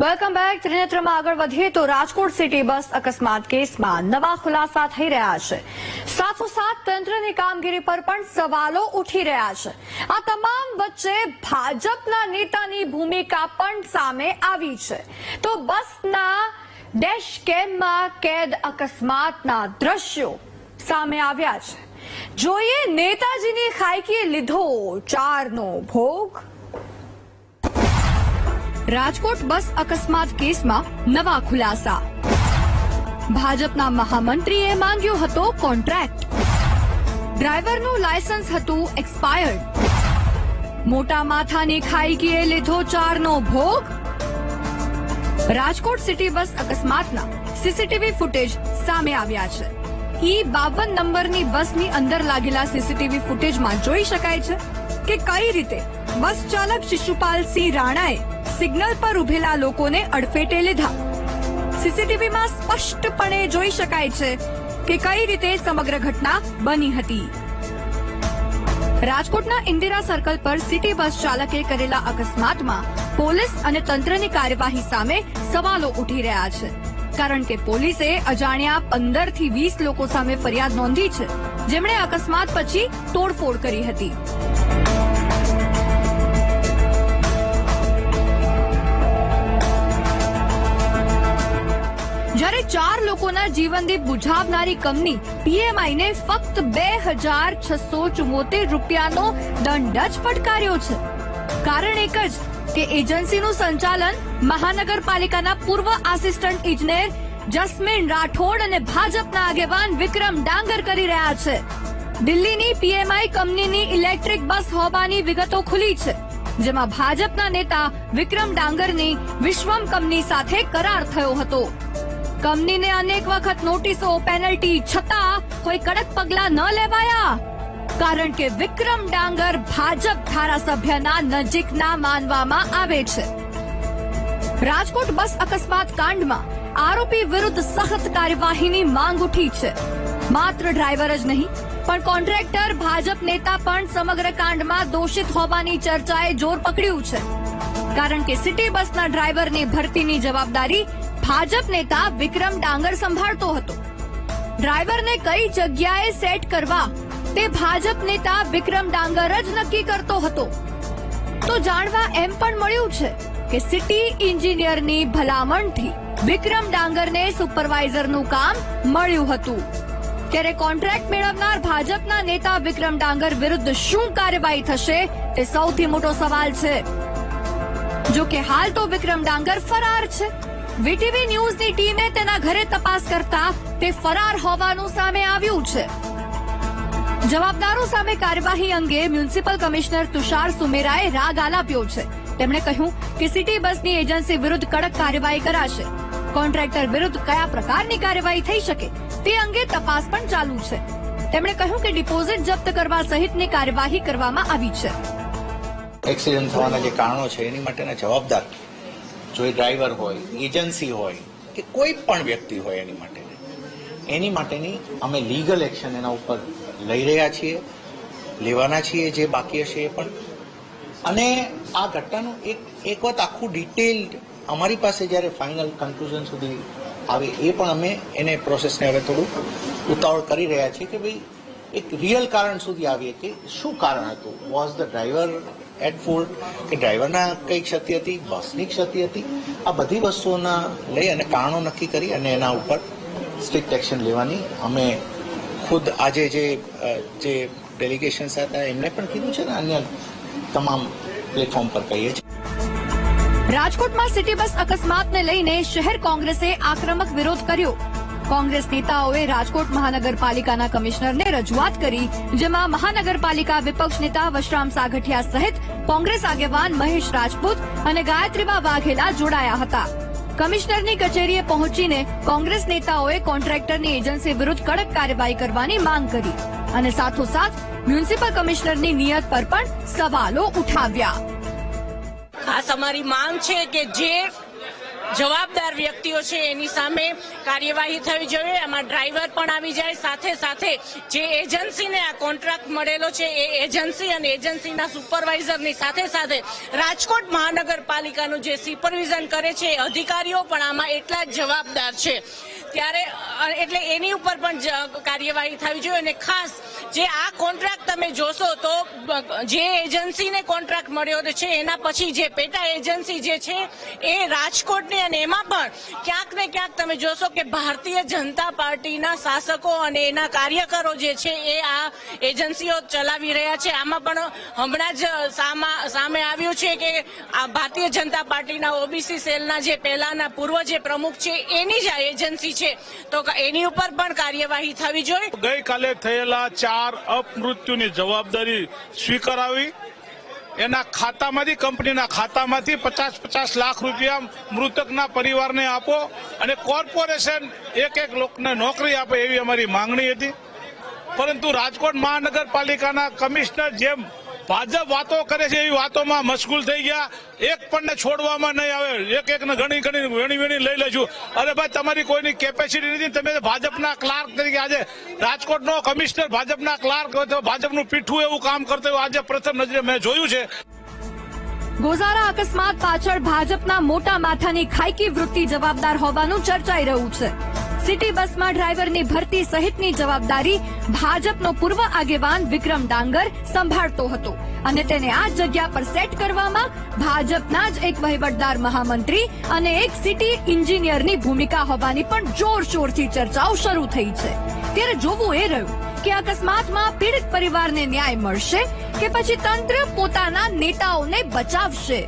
Welcome back ત્રિનેત્રમાં આગળ વધીએ તો રાજકોટ સિટી બસ અકસ્માત કેસમાં નવા ખુલાસા થઈ રહ્યા છે. સાથોસાથ તંત્રની કામગીરી પર પણ સવાલો ઉઠી રહ્યા છે. આ તમામ વચ્ચે ભાજપના નેતાની ભૂમિકા પણ સામે આવી છે. તો બસના ડેશ કેમમાં કેદ અકસ્માતના દ્રશ્યો સામે આવ્યા છે. જોઈએ નેતાજીની ખાઈકીએ લીધો ચારનો ભોગ. રાજકોટ બસ અકસ્માત કેસમાં નવા ખુલાસા. ભાજપના મહામંત્રીએ માંગ્યો હતો કોન્ટ્રાક્ટ. ડ્રાઈવરનું લાયસન્સ હતું એક્સપાયર્ડ. મોટા માથાને ખાઈકીએ લીધો ચારનો ભોગ. રાજકોટ સિટી બસ અકસ્માતના સીસીટીવી ફૂટેજ સામે આવ્યા છે. ઈ બાવન નંબરની બસની અંદર લાગેલા સીસીટીવી ફૂટેજમાં જોઈ શકાય છે કે કઈ રીતે બસ ચાલક શિશુપાલસિંહ રાણાએ સિગ્નલ પર ઉભેલા લોકોને અડફેટે લીધા. સીસીટીવીમાં સ્પષ્ટપણે જોઈ શકાય છે કે કઈ રીતે સમગ્ર ઘટના બની હતી. રાજકોટના ઇન્દિરા સર્કલ પર સિટી બસ ચાલકે કરેલા અકસ્માતમાં પોલીસ અને તંત્રની કાર્યવાહી સામે સવાલો ઉઠી રહ્યા છે. કારણ કે પોલીસે અજાણ્યા પંદરથી વીસ લોકો સામે ફરિયાદ નોંધી છે. જેમણે અકસ્માત પછી તોડફોડ કરી હતી. ચાર લોકોના જીવનદીપ બુઝાવનારી કંપની પીએમઆઈ ને ફક્ત બે હજાર છસો ચુમ્મોતેર રૂપિયાનો દંડ જ ફટકાર્યો છે. કારણ એક જ, કે એજન્સીનું સંચાલન મહાનગરપાલિકાના પૂર્વ આસિસ્ટન્ટ ઇજનેર જસ્મીન રાઠોડ અને ભાજપના આગેવાન વિક્રમ ડાંગર કરી રહ્યા છે. દિલ્હીની પીએમઆઈ કંપનીની ઇલેક્ટ્રિક બસ હોવાની વિગતો ખુલી છે, જેમાં ભાજપના નેતા વિક્રમ ડાંગરની વિશ્વમ કંપની સાથે કરાર થયો હતો. કંપનીને અનેક વખત નોટિસો, પેનલ્ટી છતાં કોઈ કડક પગલા ન લેવાયા. કારણ કે વિક્રમ ડાંગર ભાજપ ધારાસભ્યના નજીકના માનવામાં આવે છે. રાજકોટ બસ અકસ્માત કાંડમાં આરોપી વિરુદ્ધ સખત કાર્યવાહીની માંગ ઉઠી છે. માત્ર ડ્રાઈવર જ નહીં, પણ કોન્ટ્રાક્ટર, ભાજપ નેતા પણ સમગ્ર કાંડમાં દોષિત હોવાની ચર્ચાએ જોર પકડ્યું છે. કારણ કે સિટી બસના ડ્રાઈવરની ભરતીની જવાબદારી ભાજપ નેતા વિક્રમ ડાંગર સંભાળતો હતો. ડ્રાઈવરને કઈ જગ્યાએ સેટ કરવા તે ભાજપ નેતા વિક્રમ ડાંગર જ નક્કી કરતો હતો. તો જાણવા એમ પણ મળ્યું છે કે સિટી એન્જિનિયરની ભલામણથી વિક્રમ ડાંગરને સુપરવાઇઝરનું કામ મળ્યું હતું. ત્યારે કોન્ટ્રાક્ટ મેળવનાર ભાજપના નેતા વિક્રમ ડાંગર વિરુદ્ધ શું કાર્યવાહી થશે તે સૌથી મોટો સવાલ છે. જો કે હાલ તો વિક્રમ ડાંગર ફરાર છે. વીટીવી ન્યૂઝની ટીમે તેના ઘરે તપાસ કરતા તે ફરાર હોવાનું સામે આવ્યું છે. જવાબદારો સામે કાર્યવાહી અંગે મ્યુનિસિપલ કમિશનર તુષાર સુમેરાએ રાગ આલાપ્યો છે. તેમણે કહ્યું કે સિટી બસની એજન્સી વિરુદ્ધ કડક કાર્યવાહી કરાશે. કોન્ટ્રાક્ટર વિરુદ્ધ કયા પ્રકારની કાર્યવાહી થઈ શકે તે અંગે તપાસ પણ ચાલુ છે. તેમણે કહ્યું કે ડિપોઝિટ જપ્ત કરવા સહિતની કાર્યવાહી કરવામાં આવી છે. એક્સિડન્ટ થવાના જે કારણો છે, એની માટેના જવાબદાર જો એ ડ્રાઈવર હોય, એજન્સી હોય, કે કોઈ પણ વ્યક્તિ હોય એની માટે એની માટેની અમે લીગલ એક્શન એના ઉપર લઈ રહ્યા છીએ, લેવાના છીએ જે બાકી હશે એ પણ. અને આ ઘટનાનું એક એક વખત આખું ડિટેલ્ડ અમારી પાસે જ્યારે ફાઇનલ કન્ક્લુઝન સુધી આવે એ પણ અમે એને પ્રોસેસને હવે થોડું ઉતાવળ કરી રહ્યા છીએ કે ભાઈ એક રિયલ કારણ સુધી આવીએ કે શું કારણ હતું? Was the driver at fault કે ડ્રાઈવરના કઈ ક્ષતિ હતી? બસની ક્ષતિ હતી? આ બધી વસ્તુઓના લઈ અને કારણો નક્કી કરી અને એના ઉપર સ્ટ્રિક્ટ એક્શન લેવાની અમે ખુદ આજે જે જે ડેલિગેશન્સ હતા એમને પણ કીધું છે ને અન્ય તમામ પ્લેટફોર્મ પર કહીએ છીએ. રાજકોટમાં સિટી બસ અકસ્માતને લઈને શહેર કોંગ્રેસે આક્રમક વિરોધ કર્યો. કોંગ્રેસ નેતાઓએ રાજકોટ મહાનગરપાલિકાના કમિશનરને રજૂઆત કરી, જેમાં મહાનગરપાલિકા વિપક્ષ નેતા વશરામ સાગઠિયા સહિત કોંગ્રેસ આગેવાન મહેશ રાજપૂત અને ગાયત્રીબા વાઘેલા જોડાયા હતા. કમિશનરની કચેરીએ પહોંચીને કોંગ્રેસ નેતાઓએ કોન્ટ્રાક્ટરની એજન્સી વિરુદ્ધ કડક કાર્યવાહી કરવાની માંગ કરી અને સાથોસાથ મ્યુનિસિપલ કમિશનરની નિયત પર પણ સવાલો ઉઠાવ્યા. ખાસ અમારી માંગ છે કે જે જવાબદાર વ્યક્તિઓ છે, એની સામે કાર્યવાહી થવી જોઈએ. એમાં ડ્રાઈવર પણ આવી જાય. સાથે સાથે જે એજન્સીને આ કોન્ટ્રાક્ટ મળેલો છે, એ એજન્સી અને એજન્સીના સુપરવાઇઝરની સાથે સાથે રાજકોટ મહાનગરપાલિકાનું જે સુપરવિઝન કરે છે, એ અધિકારીઓ પણ આમાં એટલા જ જવાબદાર છે. ત્યારે એટલે એની ઉપર પણ કાર્યવાહી થવી જોઈએ અને ખાસ જે આ કોન્ટ્રાક્ટ તમે જોશો તો, જે એજન્સીને કોન્ટ્રાક્ટ મળ્યો છે, એના પછી જે પેટા એજન્સી જે છે, એ રાજકોટની અને એમાં પણ ક્યાંક ને ક્યાંક તમે જોશો કે ભારતીય જનતા પાર્ટીના શાસકો અને એના કાર્યકરો જે છે, એ આ એજન્સીઓ ચલાવી રહ્યા છે. આમાં પણ હમણાં જ સામા- આવ્યું છે કે આ ભારતીય જનતા પાર્ટીના ઓબીસી સેલના જે પહેલાના પૂર્વ જે પ્રમુખ છે, એની જ આ એજન્સી છે. તો એની ઉપર પણ કાર્યવાહી થવી જોઈએ. ગઈકાલે થયેલા ચાર અપમૃત્યુની જવાબદારી સ્વીકારાવી. એના ખાતામાંથી, કંપનીના ખાતામાંથી પચાસ પચાસ લાખ રૂપિયા મૃતકના પરિવારને આપો અને કોર્પોરેશન એક એક લોકોને નોકરી આપે એવી અમારી માંગણી હતી. પરંતુ રાજકોટ મહાનગરપાલિકાના કમિશનર જેમ ભાજપ વાતો કરે છે એવી વાતોમાં મશગુલ થઈ ગયા. એક પણ ને છોડવામાં નહીં આવે. એક એકને ઘણી ઘણી વેણી વેણી લઈ લેશું અરે ભાઈ, તમારી કોઈની કેપેસિટી નથી. તમે ભાજપના ક્લાર્ક તરીકે આજે રાજકોટનો કમિશનર ભાજપના ક્લાર્ક ભાજપનું પીઠું એવું કામ કરતો હોય. આજે પ્રથમ નજરે મેં જોયું છે. ગોઝારા અકસ્માત પાછળ ભાજપના મોટા માથાની ખાયકી વૃત્તિ જવાબદાર હોવાનું ચર્ચાઈ રહ્યું છે. સિટી બસમાં ડ્રાઈવરની ભરતી સહિતની જવાબદારી ભાજપનો પૂર્વ આગેવાન વિક્રમ ડાંગર સંભાળતો હતો અને તેને આ જગ્યા પર સેટ કરવામાં ભાજપના જ એક વહીવટદાર મહામંત્રી અને એક સિટી એન્જિનિયરની ભૂમિકા હોવાની પણ જોરશોરથી ચર્ચાઓ શરૂ થઈ છે. ત્યારે જોવું એ રહ્યું કે અકસ્માતમાં પીડિત પરિવારને ન્યાય મળશે કે પછી તંત્ર પોતાના નેતાઓને બચાવશે?